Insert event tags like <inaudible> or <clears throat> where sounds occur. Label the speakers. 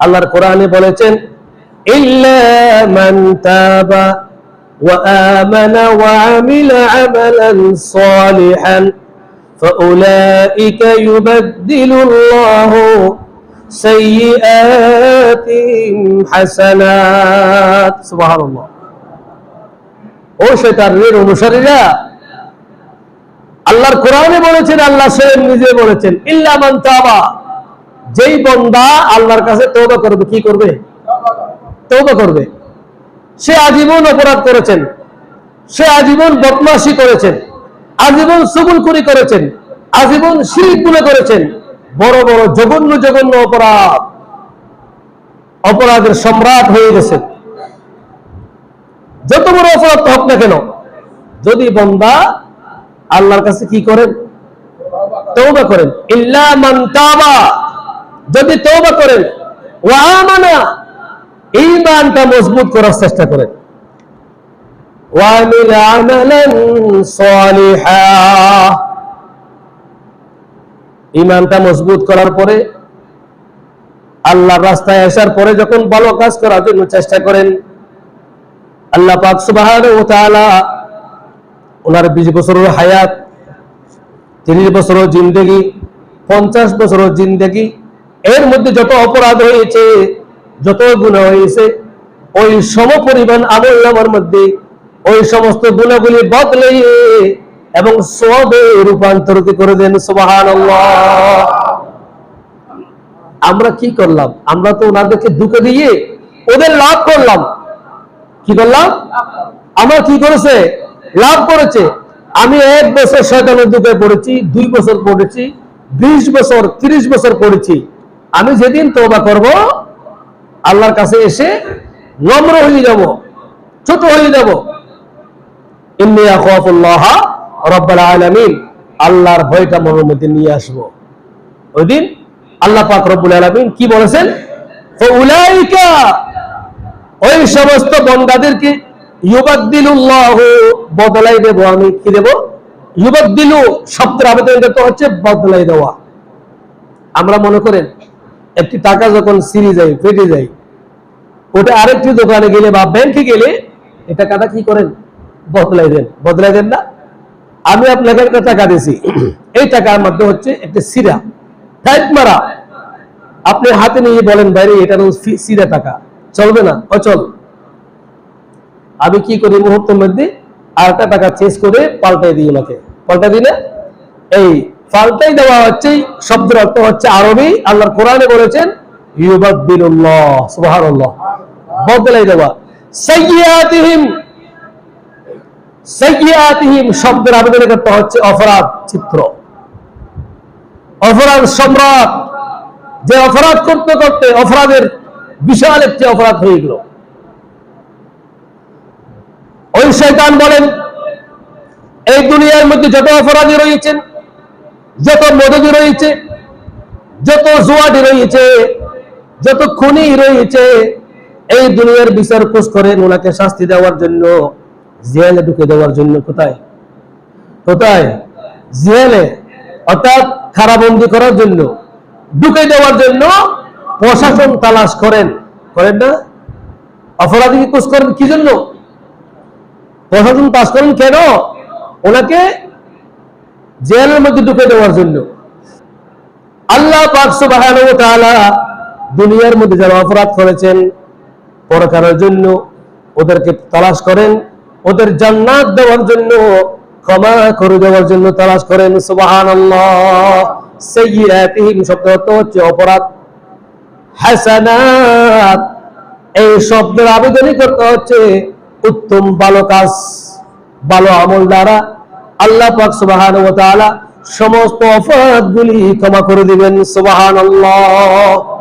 Speaker 1: আল্লাহর কোরআনে বলেছেন ইল্লা মান তাবা وآمن وعمل عملا صالحا فأولئك يبدل الله سيئاتهم حسنات سبحان الله ও শয়তানের অনুসারীরা আল্লাহর কোরআনে বলেছেন আল্লাহ স্বয়ং নিজে বলেছেন ইল্লা মান তাবা যেই বন্দা আল্লাহর কাছে তওবা করবে, কি করবে? তওবা করবে। সে আজীবন অপরাধ করেছেন। সে আজীবন বদমাশি করেছেন। আজীবন সুগুলকুরি করেছেন। আজীবন শিরিকগুলো করেছেন। বড় বড়, জঘন্য জঘন্য অপরাধ। অপরাধের সম্রাট হয়ে গেছে। যত বড় অপরাধ হোক না কেন, যদি বন্দা আল্লাহর কাছে কি করেন? তৌবা করেন। ইল্লা মান তাবা। যদি তৌবা করেন, ওয়া আমানা, ঈমানটা মজবুত করার চেষ্টা করেন। সালিহা। মজবুত করার পরে আল্লাহর রাস্তায় আসার পরে যখন ভালো কাজ করার জন্য চেষ্টা করেন, আল্লাহ পাক সুবহানাহু ওয়া তাআলা ওনার বিশ বছরের হায়াত, তিরিশ বছরের জিন্দেগি, পঞ্চাশ বছরের জিন্দেগি এর মধ্যে যত অপরাধ হয়েছে, যত গুণা হয়েছে, ওই সম পরিমাণ আমল নামার মধ্যে ওই সমস্ত গুণাগুলি বদলে এবং সবে রূপান্তরিত করে দেন সুবাহান আমরা কি করলাম? আমরা তো ওনাদেরকে দুঃখ দিয়ে ওদের লাভ করলাম। কি করলাম? আমার কি করেছে? লাভ করেছে। আমি এক বছর শয়তানের দুঃখে পড়েছি, দুই বছর পড়েছি, বিশ বছর, তিরিশ বছর পড়েছি। আমি যেদিন তোবা করব, আল্লাহর কাছে এসে নম্র হয়ে যাব, ছোট হয়ে যাব। আল্লাহর ভয়টা নিয়ে আল্লাহ কি বলেছেন? ওই সমস্ত বদলাই দেব, আমি কি দেব? ইউবাদ্দিলু শব্দের আবেদন হচ্ছে বদলাই দেওয়া। আমরা মনে করেন একটি টাকা যখন সিরি যায়, ফেটে যায়, ওটা আরেকটি দোকানে গেলে বা ব্যাংকে গেলে এই টাকাটা কি করেন? বদলাই দেন। বদলাই দেন না। আমি আপনাকে একটা টাকা দিয়েছি। <clears throat> এই টাকার মধ্যে হচ্ছে একটা সিরা টাইপ মারা। আপনি হাতে নিয়ে বলেন বাইরে এটা সিরা টাকা। চলবে না, অচল। আমি কি করি মুহূর্তের মধ্যে আর একটা টাকা চেঞ্জ করে পাল্টাই দিই ওনাকে। পাল্টাই দিলে এই পাল্টাই দেওয়া হচ্ছে, শব্দের অর্থ হচ্ছে আরবি। আল্লাহর কোরআনে বলেছেন বদলাই দেওয়া। সাইয়্যাতিহিম সাইয়্যাতিহিম শব্দের আবেদনের অর্থ হচ্ছে অপরাধ চিত্র। অপরাধ সম্রাট। যে অপরাধ করতে করতে অপরাধের বিশাল একটি অপরাধ হয়ে গেল। ওই শয়তান বলেন, এই দুনিয়ার মধ্যে যত অপরাধী রয়েছেন যত মদদি রয়েছে, যত জুয়াডি রয়েছে, যত খুনি রয়েছে, এই দুনিয়ার বিচার খোঁজ করেন ওনাকে শাস্তি দেওয়ার জন্য, জেলে ঢুকে দেওয়ার জন্য কোথায়? কোথায়? জেলে, অর্থাৎ খারাপবন্দি করার জন্য, ঢুকে দেওয়ার জন্য প্রশাসন তালাশ করেন। করেন না? অপরাধীকে খোঁজ করেন কি জন্য? প্রশাসন তালাশ করেন কেন? ওনাকে জেলের মধ্যে ঢুকে দেওয়ার জন্য। আল্লাহ দুনিয়ার মধ্যে যারা অপরাধ করেছেন, পরকারের জন্য ওদেরকে তালাশ করেন, ওদের জান্নাত দেওয়ার জন্য, ক্ষমা করে দেওয়ার জন্য তালাশ করেন। সাইয়্যাতিহিম শব্দ হচ্ছে অপরাধ। হাসানাত, এই শব্দের আবেদনই করতে হচ্ছে উত্তম ভালো কাজ, ভালো আমল দ্বারা। আল্লাহ পাক সুবাহান ওয়া তাআলা সমস্ত অপরাধগুলি ক্ষমা করে দিবেন সুবহানাল্লাহ।